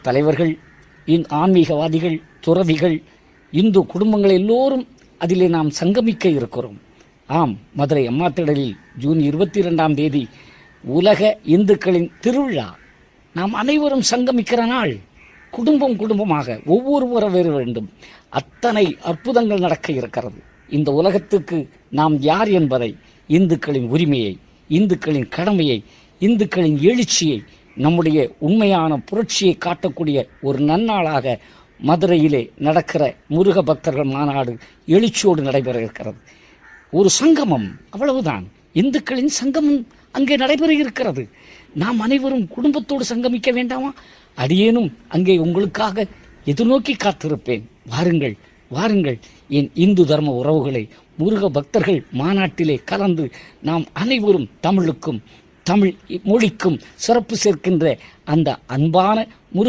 தலைவர்கள் இந் ஆன்மீகவாதிகள் துறவிகள் இந்து குடும்பங்கள் எல்லோரும் அதிலே நாம் சங்கமிக்க இருக்கிறோம். ஆம் மதுரை அம்மா திடலில் ஜூன் இருபத்தி இரண்டாம் தேதி உலக இந்துக்களின் திருவிழா. நாம் அனைவரும் சங்கமிக்கிற நாள். குடும்பம் குடும்பமாக ஒவ்வொருவர வேறு வேண்டும். அத்தனை அற்புதங்கள் நடக்க இருக்கிறது. இந்த உலகத்துக்கு நாம் யார் என்பதை இந்துக்களின் உரிமையை இந்துக்களின் கடமையை இந்துக்களின் எழுச்சியை நம்முடைய உண்மையான புரட்சியை காட்டக்கூடிய ஒரு நன்னாளாக மதுரையிலே நடக்கிற முருக பக்தர்கள் மாநாடு எழுச்சியோடு நடைபெற இருக்கிறது. ஒரு சங்கமம் அவ்வளவுதான். இந்துக்களின் சங்கமம் அங்கே நடைபெற இருக்கிறது. நாம் அனைவரும் குடும்பத்தோடு சங்கமிக்க வேண்டாமா? அடியேனும் அங்கே உங்களுக்காக எதிர்நோக்கி காத்திருப்பேன். வாருங்கள் வாருங்கள். என் இந்து தர்ம உறவுகளை முருக பக்தர்கள் மாநாட்டிலே கலந்து நாம் அனைவரும் தமிழுக்கும் தமிழ் மொழிக்கும் சிறப்பு சேர்க்கின்ற அந்த அன்பான முரு